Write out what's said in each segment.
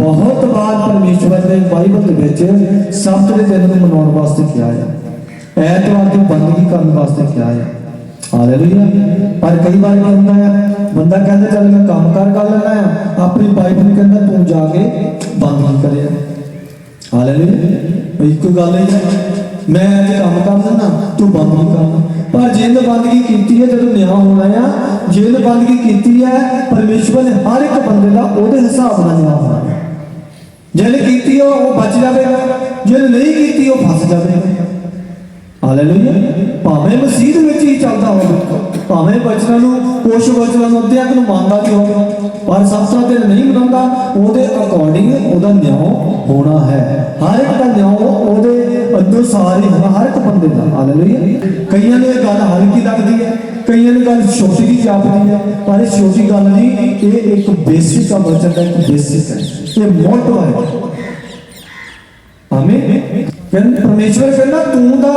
ਬਹੁਤ ਵਾਰ ਪਰਮੇਸ਼ਵਰ ਨੇ ਬਾਈਬਲ ਦੇ ਵਿੱਚ ਸਬਤ ਦੇ ਦਿਨ ਨੂੰ ਮਨਾਉਣ ਵਾਸਤੇ ਕਿਹਾ ਹੈ ਐਤਵਾਰ ਦੀ ਬੰਦਗੀ ਕਰਨ ਵਾਸਤੇ ਕਿਹਾ ਹੈ ਹਾਲੇਲੂਇਆ ਪਰ ਕਈ ਵਾਰ ਕੀ ਹੁੰਦਾ ਹੈ ਬੰਦਾ ਕਹਿੰਦਾ ਚੱਲ ਮੈਂ ਕੰਮ ਕਰ ਕਰ ਲੈਣਾ ਹੈ ਆਪਣੀ ਵਾਈਫ ਨੂੰ ਕਹਿੰਦਾ ਤੂੰ ਜਾ ਕੇ ਬੰਦਗੀ ਕਰਿਆ ਹਾਲੇਲੂਇਆ ਇੱਕ ਗੱਲ ਹੈ ਮੈਂ ਅੱਜ ਕੰਮ ਕਰ ਦਿੰਦਾ ਤੂੰ ਬੰਦਗੀ ਕਰਨਾ ਪਰ ਜਿੰਦ ਬੰਦਗੀ ਕੀਤੀ ਹੈ ਜਦੋਂ ਨਿਆਂ ਹੋਣਾ ਆ ਜਿੰਦ ਬੰਦਗੀ ਕੀਤੀ ਹੈ ਪਰਮੇਸ਼ਵਰ ਨੇ ਹਰ ਇੱਕ ਬੰਦੇ ਦਾ ਉਹਦੇ ਹਿਸਾਬ ਨਾਲ ਨਿਆਂ ਹੋਣਾ ਹੈ ਜਿਹਨੇ ਕੀਤੀ ਉਹ ਬਚ ਜਾਵੇਗਾ ਜਿਹਨੇ ਨਹੀਂ ਕੀਤੀ, ਉਹ ਫਸ ਜਾਵੇਗਾ ਹਾਲੇਲੂਇਆ। ਭਾਵੇਂ ਮਸੀਹ ਵਿੱਚ ਹੀ ਚੱਲਦਾ ਹੋਵੇ। ਭਾਵੇਂ ਬਚਨਾਂ ਨੂੰ ਕੁਛ ਬਚਨਾਂ ਨੂੰ ਅੱਧਿਆਂ ਕੁ ਮੰਨਦਾ ਵੀ ਪਰ ਸੱਤਾ ਤੇ ਨਹੀਂ ਮੰਨਦਾ, ਉਹਦੇ ਅਕੋਰਡਿੰਗ ਉਹਦਾ ਨਿਆਂ ਹੋਣਾ ਹੈ। ਹਰ ਇੱਕ ਦਾ ਨਿਆਂ ਉਹਦੇ ਅਨੁਸਾਰ ਹੀ ਹੋਣਾ, ਹਰ ਇੱਕ ਬੰਦੇ ਦਾ। ਹਾਲੇਲੂਇਆ ਕਈਆਂ ਨੂੰ ਇਹ ਗੱਲ ਹਲਕੀ ਲੱਗਦੀ ਹੈ, ਕਈਆਂ ਨੂੰ ਗੱਲ ਛੋਟੀ ਜਿਹੀ ਜਾਪਦੀ ਹੈ, ਪਰ ਇਹ ਛੋਟੀ ਗੱਲ ਨਹੀਂ, ਇਹ ਇੱਕ ਬੇਸਿਕ ਆ ਬਚਨ ਦਾ, ਇੱਕ ਬੇਸਿਕ ਹੈ। ਇਹ ਮੋਟੋ ਹੈ। ਆਮੀਨ ਫਿਰ ਪਰਮੇਸ਼ਵਰ ਕਹਿੰਦਾ, ਤੂੰ ਦਾ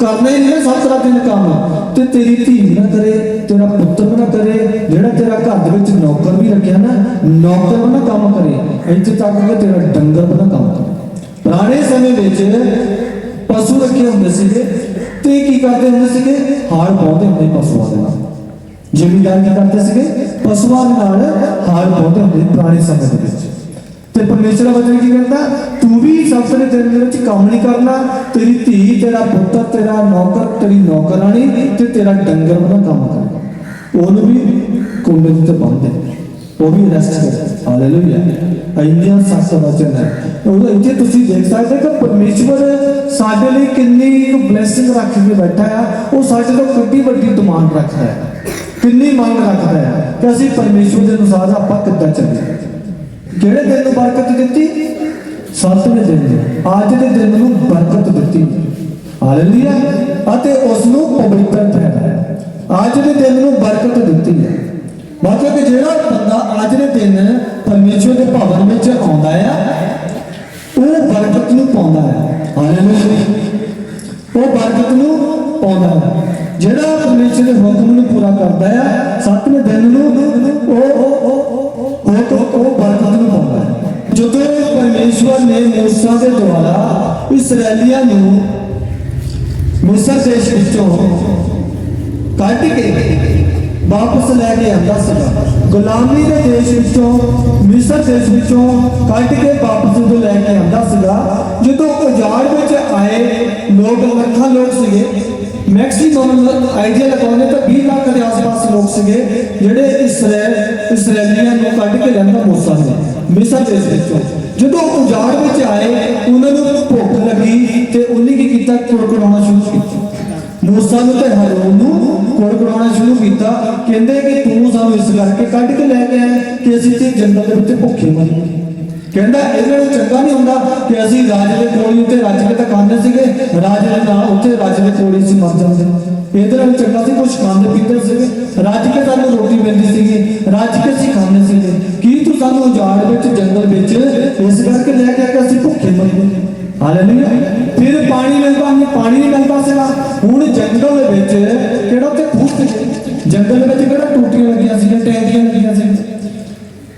ਕਰਨਾ ਹੀ ਨਹੀਂ ਸੱਤ ਰਾਤ ਦਿਨ ਕੰਮ, ਤੇ ਤੇਰੀ ਧੀ ਨਾ ਕਰੇ, ਤੇਰਾ ਪੁੱਤਰ ਨਾ ਕਰੇ, ਜਿਹੜਾ ਤੇਰਾ ਘਰ ਦੇ ਵਿੱਚ ਨੌਕਰ ਵੀ ਰੱਖਿਆ ਨਾ, ਨੌਕਰ ਨਾ ਕੰਮ ਕਰੇ, ਇੱਥੇ ਤੱਕ ਕਿ ਤੇਰਾ ਡੰਗਰ ਨਾ ਕੰਮ ਕਰੇ। ਪੁਰਾਣੇ ਸਮੇਂ ਵਿੱਚ ਪਸ਼ੂ ਰੱਖੇ ਹੁੰਦੇ ਸੀਗੇ, ਤੇ ਕੀ ਕਰਦੇ ਹੁੰਦੇ ਸੀਗੇ? ਹਾਲ ਪਾਉਂਦੇ ਹੁੰਦੇ ਪਸ਼ੂਆਂ ਦੇ ਨਾਲ। ਜ਼ਿਮੀਂਦਾਰ ਕੀ ਕਰਦੇ ਸੀਗੇ? ਪਸ਼ੂਆਂ ਦੇ ਨਾਲ ਹਾਲ ਪਾਉਂਦੇ ਹੁੰਦੇ ਸੀ ਪੁਰਾਣੇ ਸਮੇਂ ਦੇ ਵਿੱਚ। ਤੇ ਪਰਮੇਸ਼ਰ ਵਚਨ ਕੀ ਕਹਿੰਦਾ? ਵੀ ਸਭ ਦੇ ਦੇ ਵਿੱਚ ਕੰਮ ਨਹੀਂ ਕਰਨਾ। ਤੇਰੀ ਧੀ, ਤੇਰਾ ਪੁੱਤਰ ਤੇਰਾ ਨੌਕਰ, ਤੇਰੀ ਨੌਕਰਾਣੀ ਤੇ ਤੇਰਾ ਡੰਗਰ ਉਹਦਾ ਕੰਮ ਕਰਨਾ। ਉਹਨੂੰ ਵੀ ਕੁੰਡੇ ਦੇ ਉੱਤੇ ਬੰਨ੍ਹ ਉਹ ਵੀ ਰੈਸਟ ਕਰ ਹਾਲੇਲੂਇਆ ਇੰਨੀਆਂ ਸੱਤ ਵਚਨ ਹੈ। ਉਹ ਇੱਥੇ ਤੁਸੀਂ ਦੇਖ ਸਕਦੇ ਕਿ ਪਰਮੇਸ਼ਵਰ ਸਾਡੇ ਲਈ ਕਿੰਨੀ ਇੱਕ ਬਲੇਸਿੰਗ ਰੱਖ ਕੇ ਬੈਠਾ ਆ। ਉਹ ਸਾਡੇ ਤੋਂ ਕਿੰਨੀ ਵੱਡੀ ਡਿਮਾਂਡ ਰੱਖਦਾ ਹੈ। ਕਿੰਨੀ ਮੰਗ ਰੱਖਦਾ ਹੈ ਕਿ ਅਸੀਂ ਪਰਮੇਸ਼ਵਰ ਦੇ ਅਨੁਸਾਰ ਆਪਾਂ ਕਿੱਦਾਂ ਚੱਲੀਏ। ਕਿਹੜੇ ਦਿਨ ਨੂੰ ਬਰਕਤ ਦਿੱਤੀ? ਸੱਤਵੇਂ ਦਿਨ ਅੱਜ ਦੇ ਦਿਨ ਨੂੰ ਬਰਕਤ ਦਿੱਤੀ। ਹਾਲੇਲੂਇਆ। ਅਤੇ ਉਸ ਨੂੰ ਪਵਿੱਤਰ ਠਹਿਰਾਇਆ। ਅੱਜ ਦੇ ਦਿਨ ਨੂੰ ਬਰਕਤ ਦਿੱਤੀ ਹੈ। ਮਤਲਬ ਕਿ ਜਿਹੜਾ ਬੰਦਾ ਅੱਜ ਦੇ ਦਿਨ ਪਰਮੇਸ਼ਵਰ ਦੇ ਭਵਨ ਵਿੱਚ ਆਉਂਦਾ ਆ, ਉਹ ਬਰਕਤ ਨੂੰ ਪਾਉਂਦਾ ਹੈ। ਹਾਲੇਲੂਇਆ। ਉਹ ਬਰਕਤ ਨੂੰ ਪਾਉਂਦਾ ਹੈ। ਜਿਹੜਾ ਪਰਮੇਸ਼ਰ ਦੇ ਹੁਕਮ ਨੂੰ ਪੂਰਾ ਕਰਦਾ ਹੈ ਸੱਤਵੇਂ ਦਿਨ ਨੂੰ ਉਹ ਉਹ ਉਹ ਉਹ ਉਹ ਬਰਕਤ ਨੂੰ ਪਾਉਂਦਾ ਹੈ ਜਦੋਂ ਪਰਮੇਸ਼ਵਰ ਨੇ ਮੂਸਾ ਦੇ ਦੁਆਰਾ ਇਸرائیਲੀਆਂ ਨੂੰ ਮਿਸਰ ਦੇਸ਼ ਵਿੱਚੋਂ ਕੱਢ ਕੇ ਵਾਪਸ ਲੈ ਕੇ ਆਂਦਾ ਸੀਗਾ ਗੁਲਾਮੀ ਦੇ ਦੇਸ਼ ਵਿੱਚੋਂ ਮਿਸਰ ਦੇਸ਼ ਵਿੱਚੋਂ ਕੱਢ ਕੇ ਵਾਪਸ ਉਹ ਲੈ ਕੇ ਆਂਦਾ ਸੀਗਾ, ਜਦੋਂ ਉਜਾੜ ਵਿੱਚ ਆਏ ਲੋਕ, ਲੱਖਾਂ ਲੋਕ ਸੀਗੇ। ਮੈਕਸਿਮਮ ਆਈਡੀਆ ਲਗਾਉਣੇ ਤਾਂ 20 ਲੱਖ ਦੇ ਆਸ-ਪਾਸ ਲੋਕ ਸੀਗੇ, ਜਿਹੜੇ ਇਸਰਾਇਲ ਇਸرائیਲੀਆਂ ਨੂੰ ਕੱਢ ਕੇ ਲੈਂਦਾ ਮੋਸਾ ਨੇ ਮਿਸਰ ਦੇਸ਼ ਵਿੱਚੋਂ। ਜਦੋਂ ਉਜਾੜ ਵਿੱਚ ਆਏ, ਉਹਨਾਂ ਨੂੰ ਭੁੱਖ ਲੱਗੀ ਤੇ ਉਹਨੇ ਕੀ ਕੀਤਾ? ਕੁੜਕੁੜਾਉਣਾ ਸ਼ੁਰੂ ਕੀਤਾ। ਮੂਸਾ ਨੂੰ ਤੇ ਹਾਰੂਨ ਨੂੰ ਕੁੜਕੁੜਾਉਣਾ ਸ਼ੁਰੂ ਕੀਤਾ। ਕਹਿੰਦੇ ਕਿ ਤੂੰ ਸਾਨੂੰ ਇਸ ਕਰਕੇ ਕੱਢ ਕੇ ਲੈ ਕੇ ਆਇਆ ਕਿ ਅਸੀਂ ਤੇ ਜੰਗਲ ਦੇ ਵਿੱਚ ਭੁੱਖੇ ਮਰੀਏ ਕਹਿੰਦਾ, ਇਹਦੇ ਨਾਲ ਚੰਗਾ ਨਹੀਂ ਹੁੰਦਾ ਕਿ ਅਸੀਂ ਰਾਜੇ ਦੇ ਕੋਲ ਉੱਤੇ ਰੱਜ ਕੇ ਤਾਂ ਖਾਂਦੇ ਸੀਗੇ। ਰਾਜ ਦੇ ਨਾਲ ਉੱਥੇ ਰੱਜ ਦੇ ਕੋਲ ਸੀ ਮਰ ਜਾਂਦੇ। ਇਹਦੇ ਨਾਲ ਚੰਗਾ ਸੀ ਕੁਝ ਖਾਂਦੇ ਪੀਂਦੇ ਸੀਗੇ। ਰੱਜ ਕੇ ਸਾਨੂੰ ਰੋਟੀ ਮਿਲਦੀ ਸੀਗੀ। ਰੱਜ ਕੇ ਅਸੀਂ ਖਾਂਦੇ ਸਾਨੂੰ ਉਜਾੜ ਵਿੱਚ, ਜੰਗਲ ਵਿੱਚ, ਇਸ ਕਰਕੇ ਲੈ ਕੇ ਆ ਅਸੀਂ ਭੁੱਖੇ ਮਰੀਏ ਹਾਲੇਲੂਇਆ। ਫਿਰ ਪਾਣੀ ਮਿਲਦਾ ਨਹੀਂ ਪਾਣੀ ਨਹੀਂ ਮਿਲਦਾ ਸੀਗਾ। ਹੁਣ ਜੰਗਲ ਵਿੱਚ ਕਿਹੜਾ ਉੱਥੇ ਖੂਹ ਜੰਗਲ ਵਿੱਚ ਕਿਹੜਾ ਟੂਟੀਆਂ ਲੱਗੀਆਂ ਸੀਗੀਆਂ ਟੈਂਕੀਆਂ ਲੱਗੀਆਂ ਸੀ?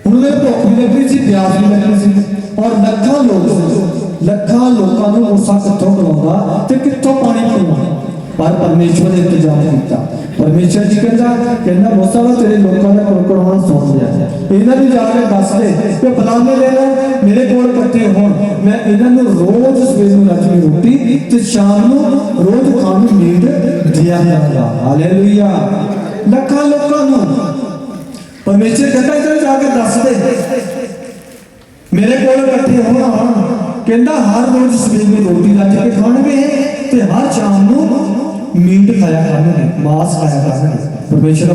ਹੁਣ ਉਹਦੇ ਭੁੱਖ ਵੀ ਲੱਗੀ ਸੀ, ਪਿਆਸ ਵੀ ਲੱਗੀ ਸੀ। ਔਰ ਲੱਖਾਂ ਲੋਕ, ਲੱਖਾਂ ਲੋਕਾਂ ਨੂੰ ਉਸਾ ਕਿੱਥੋਂ ਖਵਾਉਂਦਾ ਤੇ ਕਿੱਥੋਂ ਪਾਣੀ ਪੀਣਾ ਪਰ ਪਰਮੇਸ਼ਵਰ ਇੰਤਜ਼ਾਮ ਕੀਤਾ। ਪਰਮੇਸ਼ਵਰ ਜੀ ਕਹਿੰਦਾ ਕਹਿੰਦਾ, ਮੋਸਾ ਵਾ ਤੇਰੇ ਲੋਕਾਂ ਦਾ ਕੁਰਕੁਰਾਉਣਾ ਸੁਣ ਲਿਆ। ਇਹਨਾਂ ਨੂੰ ਜਾ ਕੇ ਦੱਸ ਦੇ ਕਿ ਫਲਾਣੇ ਦਿਨ ਮੇਰੇ ਕੋਲ ਇਕੱਠੇ ਹੋਣ। ਮੈਂ ਇਹਨਾਂ ਨੂੰ ਰੋਜ਼ ਸਵੇਰ ਨੂੰ ਰਾਤੀ ਰੋਟੀ ਤੇ ਸ਼ਾਮ ਨੂੰ ਰੋਜ਼ ਖਾਣ ਨੂੰ ਮੀਟ ਦਿਆ ਜਾਂਦਾ। ਹਾਲੇਲੂਇਆ। ਲੱਖਾਂ ਲੋਕਾਂ ਨੂੰ। ਪਰਮੇਸ਼ਰ ਕਹਿੰਦਾ, ਇੱਧਰ ਜਾ ਕੇ ਦੱਸ ਦੇ। ਮੇਰੇ ਕੋਲ ਇਕੱਠੇ ਹੋਣ। ਕਹਿੰਦਾ, ਹਰ ਰੋਜ਼ ਸਵੇਰ ਨੂੰ ਰੋਟੀ ਰੱਜ ਕੇ ਖਾਣਗੇ ਤੇ ਹਰ ਸ਼ਾਮ ਨੂੰ ਮੀਟ ਖਾਇਆ ਕਰਨਗੇ ਮਾਸ ਖਾਇਆ ਕਰਨਗੇ ਪਰਮੇਸ਼ਰ